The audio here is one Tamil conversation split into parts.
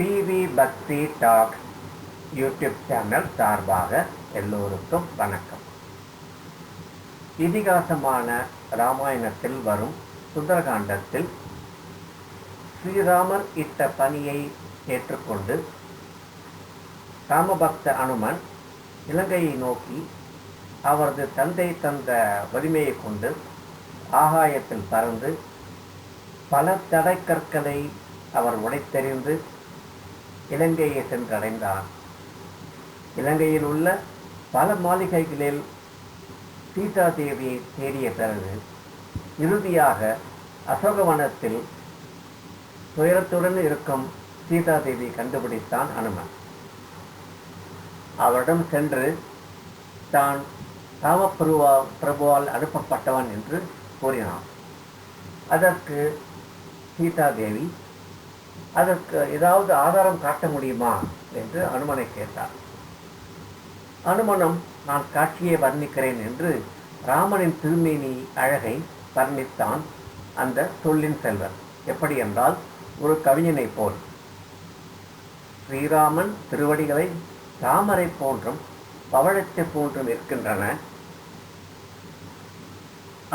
பிவி பக்தி டாக் யூடியூப் சேனல் சார்பாக எல்லோருக்கும் வணக்கம். இதிகாசமான ராமாயணத்தில் வரும் சுந்தரகாண்டத்தில் ஸ்ரீராமர் இட்ட பணியை ஏற்றுக்கொண்டு ராமபக்த அனுமன் இலங்கையை நோக்கி அவரது தந்தை தந்த வலிமையை கொண்டு ஆகாயத்தில் பறந்து பல தடைக்கற்களை அவர் உடைத்தெறிந்து இலங்கையை சென்றடைந்தான். இலங்கையில் உள்ள பல மாளிகைகளில் சீதா தேவியை தேடிய பிறகு இறுதியாக அசோகவனத்தில் துயரத்துடன் இருக்கும் சீதா தேவியை கண்டுபிடித்தான் அனுமன். அவரிடம் சென்று தான் ராமபிரபுவா பிரபுவால் அனுப்பப்பட்டவன் என்று கூறினான். அதற்கு சீதா தேவி அதற்கு ஏதாவது ஆதாரம் காட்ட முடியுமா என்று அனுமனை கேட்டார். அனுமனம் நான் காட்சியை வர்ணிக்கிறேன் என்று ராமனின் திருமேனி அழகை வர்ணித்தான் அந்த சொல்லின் செல்வர் எப்படி என்றால் ஒரு கவிஞனைப் போல். ஸ்ரீராமன் திருவடிகளை தாமரை போன்றும் பவழத்தை போன்றும் இருக்கின்றன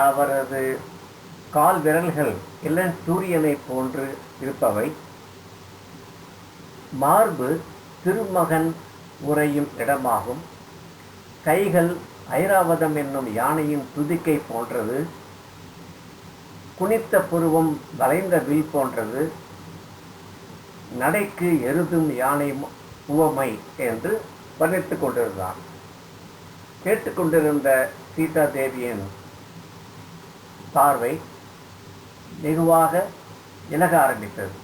அவரது கால் விரல்கள் இல்லை சூரியனைப் போன்று இருப்பவை. மார்பு திருமகன் உறையும் இடமாகும். கைகள் ஐராவதம் என்னும் யானையின் துதிக்கை போன்றது. குனித்த புருவம் வளைந்த வில் போன்றது. நடைக்கு எருதும் யானை உவமை என்று வர்ணித்துக் கொண்டிருந்தான். கேட்டுக்கொண்டிருந்த சீதா தேவியின் பார்வை வெகுவாக இலக ஆரம்பித்தது.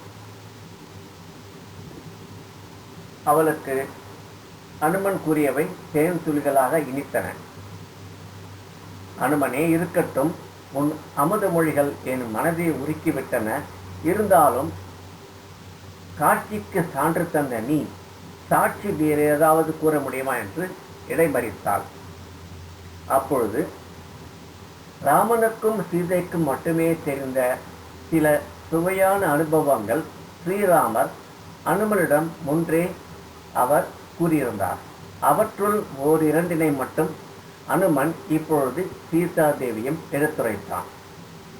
அவளுக்கு அனுமன் கூறியவை தேன்துளிகளாக இனித்தன. அனுமனே இருக்கட்டும் உன் அமுத மொழிகள் என் மனதை உருக்கிவிட்டன. இருந்தாலும் காட்சிக்கு சான்று தந்த நீ சாட்சி வேறு ஏதாவது கூற முடியுமா என்று இடைமறித்தாள். அப்பொழுது ராமனுக்கும் சீதைக்கும் மட்டுமே தெரிந்த சில சுவையான அனுபவங்கள் ஸ்ரீராமர் அனுமனிடம் முன்றே அவர் கூறியிருந்தார். அவற்றுள் ஓரிரண்டினை மட்டும் அனுமன் இப்பொழுது சீதா தேவியும் எடுத்துரைத்தான்.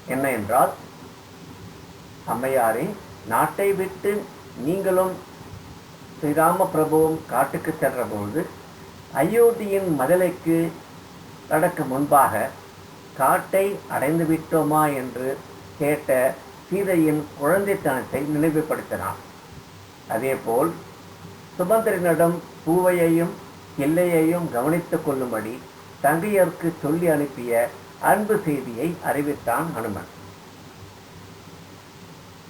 என்ன என்றால் அம்மையாரே நாட்டை விட்டு நீங்களும் ஸ்ரீராம பிரபுவும் காட்டுக்கு சென்றபோது அயோத்தியின் மதலைக்கு நடக்க முன்பாக காட்டை அடைந்து விட்டோமா என்று கேட்ட சீதையின் குழந்தைத்தனத்தை நினைவுபடுத்தினான். அதேபோல் சுமந்திரனிடம் பூவையையும் எல்லையையும் கவனித்துக் கொள்ளும்படி தங்கையருக்கு சொல்லி அனுப்பிய அன்பு செய்தியை அறிவித்தான் அனுமன்.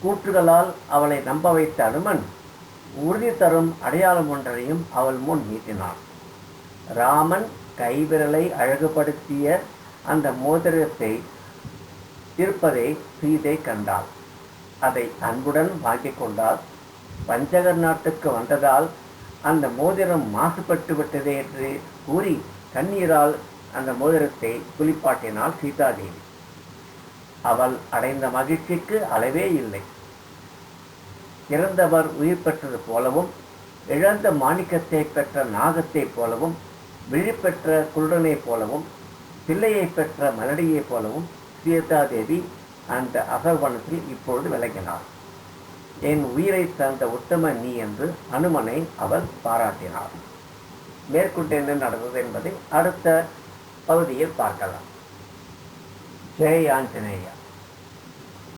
கூற்றுகளால் அவளை நம்ப வைத்த அனுமன் உறுதி தரும் அடையாளம் ஒன்றையும் அவள் முன் நீட்டினான். ராமன் கைவிரலை அழகுபடுத்திய அந்த மோதிரத்தை இருப்பதை சீதை கண்டாள். அதை அன்புடன் வாங்கிக் கொண்டாள். பஞ்சகர் நாட்டுக்கு வந்ததால் அந்த மோதிரம் மாசுபட்டு விட்டதே என்று கூறி கண்ணீரால் அந்த மோதிரத்தை குளிப்பாட்டினாள் சீதாதேவி. அவள் அடைந்த மகிழ்ச்சிக்கு அளவே இல்லை. இறந்தவர் உயிர் பெற்றது போலவும் இழந்த மாணிக்கத்தை பெற்ற நாகத்தைப் போலவும் விழிப்பெற்ற குருடனைப் போலவும் பிள்ளையை பெற்ற மலடியைப் போலவும் சீதாதேவி அந்த அகர்வனத்தில் இப்பொழுது விளங்கினாள். என் உயிரை தந்த உத்தம நீ என்று அனுமனை அவள் பாராட்டினாள் மேற்கொண்டு என்ன நடந்தது என்பதை அடுத்த பகுதியில் பார்க்கலாம். ஜெய் ஆஞ்சநேயா.